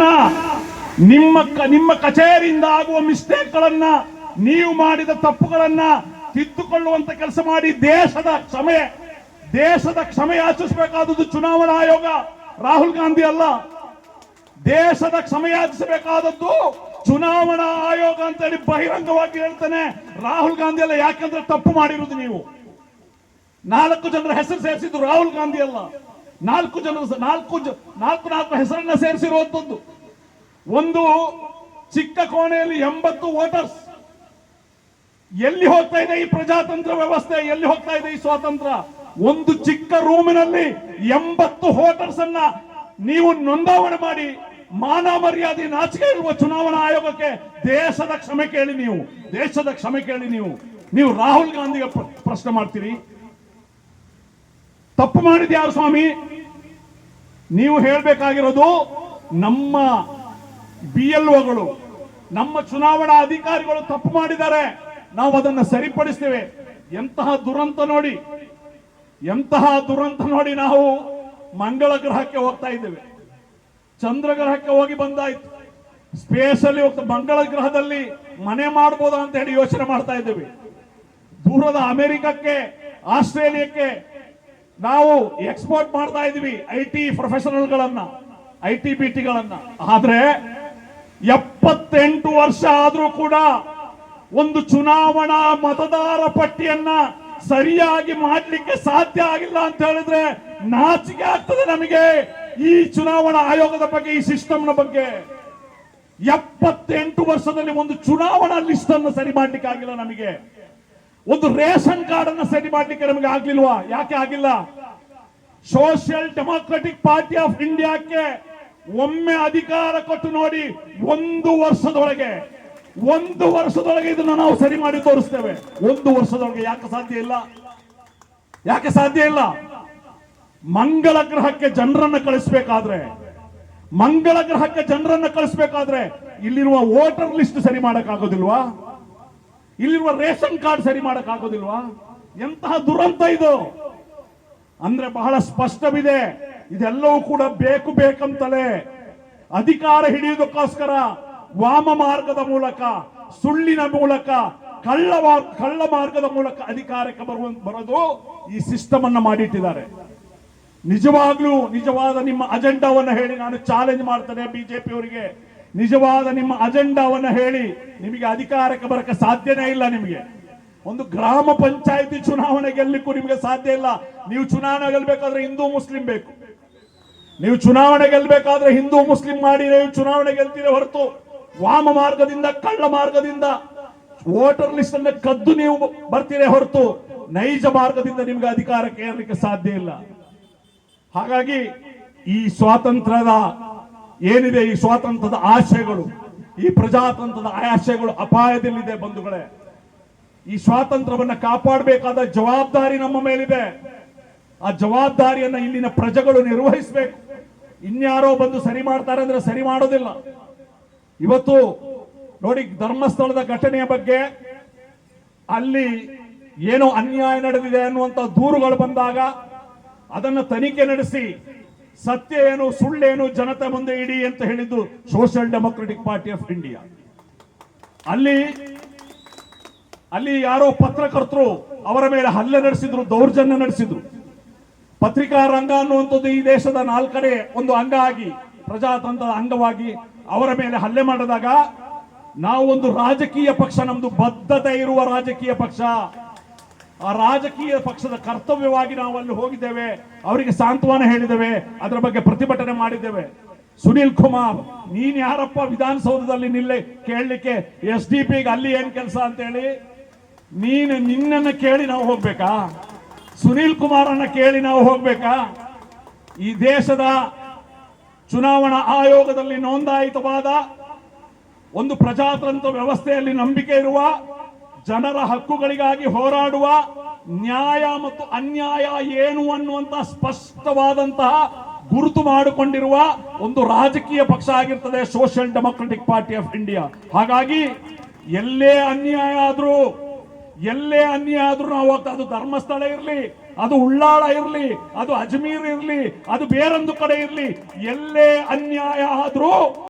ಗಳನ್ನ ನಿಮ್ಮ ನಿಮ್ಮ ಕಚೇರಿಯಿಂದ ಆಗುವ ಮಿಸ್ಟೇಕ್ಗಳನ್ನ, ನೀವು ಮಾಡಿದ ತಪ್ಪುಗಳನ್ನ ತಿದ್ದುಕೊಳ್ಳುವಂತ ಕೆಲಸ ಮಾಡಿ ದೇಶದ ಕ್ಷಮೆ ದೇಶದ ಕ್ಷಮೆ ಯಾಚಿಸಬೇಕಾದದ್ದು ಚುನಾವಣಾ ಆಯೋಗ, ರಾಹುಲ್ ಗಾಂಧಿ ಅಲ್ಲ. ದೇಶದ ಕ್ಷಮೆ ಯಾಚಿಸಬೇಕಾದದ್ದು ಚುನಾವಣಾ ಆಯೋಗ ಅಂತ ಹೇಳಿ ಬಹಿರಂಗವಾಗಿ ಹೇಳ್ತಾನೆ ರಾಹುಲ್ ಗಾಂಧಿ ಅಲ್ಲ. ಯಾಕಂದ್ರೆ ತಪ್ಪು ಮಾಡಿರುವುದು ನೀವು. ನಾಲ್ಕು ಜನರ ಹೆಸರು ಸೇರಿಸಿದ್ದು ರಾಹುಲ್ ಗಾಂಧಿ ಅಲ್ಲ. ನಾಲ್ಕು ಜನರ ನಾಲ್ಕು ನಾಲ್ಕು ನಾಲ್ಕು ಹೆಸರನ್ನ ಸೇರಿಸಿರುವಂತದ್ದು ಒಂದು ಚಿಕ್ಕ ಕೋಣೆಯಲ್ಲಿ ಎಂಬತ್ತು ವೋಟರ್ಸ್ ಎಲ್ಲಿ ಹೋಗ್ತಾ ಇದೆ ಈ ಪ್ರಜಾತಂತ್ರ ವ್ಯವಸ್ಥೆ? ಎಲ್ಲಿ ಹೋಗ್ತಾ ಇದೆ ಈ ಸ್ವಾತಂತ್ರ್ಯ? ಒಂದು ಚಿಕ್ಕ ರೂಮಿನಲ್ಲಿ ಎಂಬತ್ತು ವೋಟರ್ಸ್ ಅನ್ನ ನೀವು ನೋಂದಾವಣೆ ಮಾಡಿ, ಮಾನ ಮರ್ಯಾದೆ ನಾಚಿಕೆ ಇರುವ ಚುನಾವಣಾ ಆಯೋಗಕ್ಕೆ ದೇಶದ ಕ್ಷಮೆ ಕೇಳಿ ನೀವು. ದೇಶದ ಕ್ಷಮೆ ಕೇಳಿ ನೀವು. ನೀವು ರಾಹುಲ್ ಗಾಂಧಿಗೆ ಪ್ರ- ಪ್ರಶ್ನೆ ಮಾಡ್ತೀರಿ. ತಪ್ಪು ಮಾಡಿದ್ಯಾರು ಸ್ವಾಮಿ? ನೀವು ಹೇಳಬೇಕಾಗಿರೋದು ನಮ್ಮ ಬಿ ಎಲ್ ಒಗಳು ನಮ್ಮ ಚುನಾವಣಾ ಅಧಿಕಾರಿಗಳು ತಪ್ಪು ಮಾಡಿದ್ದಾರೆ. ನಾವು ಅದನ್ನು ಸರಿಪಡಿಸ್ತೇವೆ. ಎಂತಹ ದುರಂತ ನೋಡಿ, ಎಂತಹ ದುರಂತ ನೋಡಿ ನಾವು ಮಂಗಳ ಗ್ರಹಕ್ಕೆ ಹೋಗ್ತಾ ಇದ್ದೇವೆ. ಚಂದ್ರ ಗ್ರಹಕ್ಕೆ ಹೋಗಿ ಬಂದಾಯ್ತು. ಸ್ಪೇಸ್ ಅಲ್ಲಿ ಮಂಗಳ ಗ್ರಹದಲ್ಲಿ ಮನೆ ಮಾಡ್ಬೋದಾ ಅಂತ ಹೇಳಿ ಯೋಚನೆ ಮಾಡ್ತಾ ಇದ್ದೇವೆ. ದೂರದ ಅಮೆರಿಕಕ್ಕೆ, ಆಸ್ಟ್ರೇಲಿಯಕ್ಕೆ ನಾವು ಎಕ್ಸ್ಪೋರ್ಟ್ ಮಾಡ್ತಾ ಇದೀವಿ ಐ ಟಿ ಪ್ರೊಫೆಷನಲ್ಗಳನ್ನ, ಐ ಟಿ ಬಿ ಟಿಗಳನ್ನ ಆದ್ರೆ ಎಪ್ಪತ್ತೆಂಟು ವರ್ಷ ಆದರೂ ಕೂಡ ಒಂದು ಚುನಾವಣಾ ಮತದಾರ ಪಟ್ಟಿಯನ್ನ ಸರಿಯಾಗಿ ಮಾಡ್ಲಿಕ್ಕೆ ಸಾಧ್ಯ ಆಗಿಲ್ಲ ಅಂತ ಹೇಳಿದ್ರೆ ನಾಚಿಕೆ ಆಗ್ತದೆ ನಮಗೆ ಈ ಚುನಾವಣಾ ಆಯೋಗದ ಬಗ್ಗೆ, ಈ ಸಿಸ್ಟಮ್ನ ಬಗ್ಗೆ. ಎಪ್ಪತ್ತೆಂಟು ವರ್ಷದಲ್ಲಿ ಒಂದು ಚುನಾವಣಾ ಲಿಸ್ಟ್ ಅನ್ನು ಸರಿ ಮಾಡ್ಲಿಕ್ಕೆ ಆಗಿಲ್ಲ ನಮಗೆ. ಒಂದು ರೇಷನ್ ಕಾರ್ಡ್ ಅನ್ನ ಸರಿ ಮಾಡ್ಲಿಕ್ಕೆ ನಮಗೆ ಆಗ್ಲಿಲ್ವಾ? ಯಾಕೆ ಆಗಿಲ್ಲ? ಸೋಷಿಯಲ್ ಡೆಮಾಕ್ರೆಟಿಕ್ ಪಾರ್ಟಿ ಆಫ್ ಇಂಡಿಯಾಕ್ಕೆ ಒಮ್ಮೆ ಅಧಿಕಾರ ಕೊಟ್ಟು ನೋಡಿ ಒಂದು ವರ್ಷದೊಳಗೆ ಒಂದು ವರ್ಷದೊಳಗೆ ಇದನ್ನು ನಾವು ಸರಿ ಮಾಡಿ ತೋರಿಸ್ತೇವೆ. ಒಂದು ವರ್ಷದೊಳಗೆ ಯಾಕೆ ಸಾಧ್ಯ ಇಲ್ಲ? ಯಾಕೆ ಸಾಧ್ಯ ಇಲ್ಲ? ಮಂಗಳ ಗ್ರಹಕ್ಕೆ ಜನರನ್ನ ಕಳಿಸ್ಬೇಕಾದ್ರೆ, ಮಂಗಳ ಗ್ರಹಕ್ಕೆ ಜನರನ್ನ ಕಳಿಸ್ಬೇಕಾದ್ರೆ ಇಲ್ಲಿರುವ ವೋಟರ್ ಲಿಸ್ಟ್ ಸರಿ ಮಾಡಕ್ಕಾಗೋದಿಲ್ವಾ? ಇಲ್ಲಿರುವ ರೇಷನ್ ಕಾರ್ಡ್ ಸರಿ ಮಾಡಕ್ಕಾಗೋದಿಲ್ವಾ? ಎಂತಹ ದುರಂತ ಇದು. ಅಂದ್ರೆ ಬಹಳ ಸ್ಪಷ್ಟವಿದೆ. ಇದೆಲ್ಲವೂ ಕೂಡ ಬೇಕು ಬೇಕಂತಲೇ ಅಧಿಕಾರ ಹಿಡಿಯುವುದಕ್ಕೋಸ್ಕರ ವಾಮ ಮಾರ್ಗದ ಮೂಲಕ, ಸುಳ್ಳಿನ ಮೂಲಕ, ಕಳ್ಳ ಕಳ್ಳ ಮಾರ್ಗದ ಮೂಲಕ ಅಧಿಕಾರಕ್ಕೆ ಬರುವ, ಬರೋದು ಈ ಸಿಸ್ಟಮ್ ಅನ್ನ ಮಾಡಿಟ್ಟಿದ್ದಾರೆ. ನಿಜವಾಗ್ಲೂ ನಿಜವಾದ ನಿಮ್ಮ ಅಜೆಂಡಾವನ್ನ ಹೇಳಿ ನಾನು ಚಾಲೆಂಜ್ ಮಾಡ್ತೇನೆ ಬಿಜೆಪಿ ಅವರಿಗೆ ನಿಜವಾದ ನಿಮ್ಮ ಅಜೆಂಡಾವನ್ನ ಹೇಳಿ ನಿಮಗೆ ಅಧಿಕಾರಕ್ಕೆ ಬರಕ್ಕೆ ಸಾಧ್ಯನೇ ಇಲ್ಲ ನಿಮಗೆ. ಒಂದು ಗ್ರಾಮ ಪಂಚಾಯತಿ ಚುನಾವಣೆ ಗೆಲ್ಲಕ್ಕೂ ನಿಮಗೆ ಸಾಧ್ಯ ಇಲ್ಲ. ನೀವು ಚುನಾವಣೆ ಗೆಲ್ಲಬೇಕಾದ್ರೆ ಹಿಂದೂ, ಮುಸ್ಲಿಂ ಬೇಕು. ನೀವು ಚುನಾವಣೆ ಗೆಲ್ಬೇಕಾದ್ರೆ ಹಿಂದೂ ಮುಸ್ಲಿಂ ಮಾಡಿ, ನೀವು ಚುನಾವಣೆ ಗೆಲ್ತೀರಿ ಹೊರತು ವಾಮ ಮಾರ್ಗದಿಂದ, ಕಳ್ಳ ಮಾರ್ಗದಿಂದ, ವೋಟರ್ ಲಿಸ್ಟ್ ಅನ್ನ ಕದ್ದು ನೀವು ಬರ್ತೀರಿ ಹೊರತು ನೈಜ ಮಾರ್ಗದಿಂದ ನಿಮ್ಗೆ ಅಧಿಕಾರಕ್ಕೆ ಏರಲಿಕ್ಕೆ ಸಾಧ್ಯ ಇಲ್ಲ. ಹಾಗಾಗಿ ಈ ಸ್ವಾತಂತ್ರ್ಯದ ಏನಿದೆ, ಈ ಸ್ವಾತಂತ್ರ್ಯದ ಆಶಯಗಳು, ಈ ಪ್ರಜಾತಂತ್ರದ ಆಶಯಗಳು ಅಪಾಯದಲ್ಲಿದೆ ಬಂಧುಗಳೇ. ಈ ಸ್ವಾತಂತ್ರ್ಯವನ್ನ ಕಾಪಾಡಬೇಕಾದ ಜವಾಬ್ದಾರಿ ನಮ್ಮ ಮೇಲಿದೆ. ಆ ಜವಾಬ್ದಾರಿಯನ್ನ ಇಲ್ಲಿನ ಪ್ರಜೆಗಳು ನಿರ್ವಹಿಸಬೇಕು. ಇನ್ಯಾರೋ ಬಂದು ಸರಿ ಮಾಡ್ತಾರೆ ಅಂದ್ರೆ ಸರಿ ಮಾಡೋದಿಲ್ಲ. ಇವತ್ತು ನೋಡಿ ಧರ್ಮಸ್ಥಳದ ಘಟನೆಯ ಬಗ್ಗೆ ಅಲ್ಲಿ ಏನೋ ಅನ್ಯಾಯ ನಡೆದಿದೆ ಅನ್ನುವಂತ ದೂರುಗಳು ಬಂದಾಗ ಅದನ್ನು ತನಿಖೆ ನಡೆಸಿ ಸತ್ಯ ಏನು ಸುಳ್ಳೇನು ಜನತೆ ಮುಂದೆ ಇಡಿ ಅಂತ ಹೇಳಿದ್ದು social democratic party of India. ಅಲ್ಲಿ ಅಲ್ಲಿ ಯಾರೋ ಪತ್ರಕರ್ತರು ಅವರ ಮೇಲೆ ಹಲ್ಲೆ ನಡೆಸಿದ್ರು, ದೌರ್ಜನ್ಯ ನಡೆಸಿದ್ರು. ಪತ್ರಿಕಾ ರಂಗ ಅನ್ನುವಂಥದ್ದು ಈ ದೇಶದ ನಾಲ್ಕನೇ ಒಂದು ಅಂಗ ಆಗಿ, ಪ್ರಜಾತಂತ್ರದ ಅಂಗವಾಗಿ ಅವರ ಮೇಲೆ ಹಲ್ಲೆ ಮಾಡಿದಾಗ ನಾವು ಒಂದು ರಾಜಕೀಯ ಪಕ್ಷ, ನಮ್ದು ಬದ್ಧತೆ ಇರುವ ರಾಜಕೀಯ ಪಕ್ಷ. ಆ ರಾಜಕೀಯ ಪಕ್ಷದ ಕರ್ತವ್ಯವಾಗಿ ನಾವು ಅಲ್ಲಿ ಹೋಗಿದ್ದೇವೆ, ಅವರಿಗೆ ಸಾಂತ್ವನ ಹೇಳಿದ್ದೇವೆ, ಅದರ ಬಗ್ಗೆ ಪ್ರತಿಭಟನೆ ಮಾಡಿದ್ದೇವೆ. ಸುನೀಲ್ ಕುಮಾರ್, ನೀನ್ ಯಾರಪ್ಪ ವಿಧಾನಸೌಧದಲ್ಲಿ ನಿಲ್ಲೆ ಕೇಳಲಿಕ್ಕೆ, ಎಸ್ ಡಿ ಪಿಗೆ ಅಲ್ಲಿ ಏನ್ ಕೆಲಸ ಅಂತ ಹೇಳಿ ನೀನು ನಿನ್ನನ್ನು ಕೇಳಿ ನಾವು ಹೋಗ್ಬೇಕಾ? ಸುನೀಲ್ ಅನ್ನ ಕೇಳಿ ನಾವು ಹೋಗ್ಬೇಕಾ? ಈ ದೇಶದ ಚುನಾವಣಾ ಆಯೋಗದಲ್ಲಿ ನೋಂದಾಯಿತವಾದ ಒಂದು ಪ್ರಜಾತಂತ್ರ ವ್ಯವಸ್ಥೆಯಲ್ಲಿ ನಂಬಿಕೆ ಇರುವ, ಜನರ ಹಕ್ಕುಗಳಿಗಾಗಿ ಹೋರಾಡುವ, ನ್ಯಾಯ ಮತ್ತು ಅನ್ಯಾಯ ಏನು ಅನ್ನುವಂತಹ ಸ್ಪಷ್ಟವಾದಂತಹ ಗುರುತು ಮಾಡಿಕೊಂಡಿರುವ ಒಂದು ರಾಜಕೀಯ ಪಕ್ಷ ಆಗಿರ್ತದೆ social democratic party of India. ಹಾಗಾಗಿ ಎಲ್ಲೇ ಅನ್ಯಾಯ ಆದ್ರೂ ಎಲ್ಲೇ ಅನ್ಯ ಆದ್ರೂ ನಾವು ಹೋಗ್ತಾ, ಅದು ಧರ್ಮಸ್ಥಳ ಇರಲಿ, ಅದು ಉಳ್ಳಾಳ ಇರಲಿ, ಅದು ಅಜ್ಮೀರ್ ಇರಲಿ, ಅದು ಬೇರೊಂದು ಕಡೆ ಇರಲಿ, ಎಲ್ಲೇ ಅನ್ಯಾಯ ಆದ್ರೂ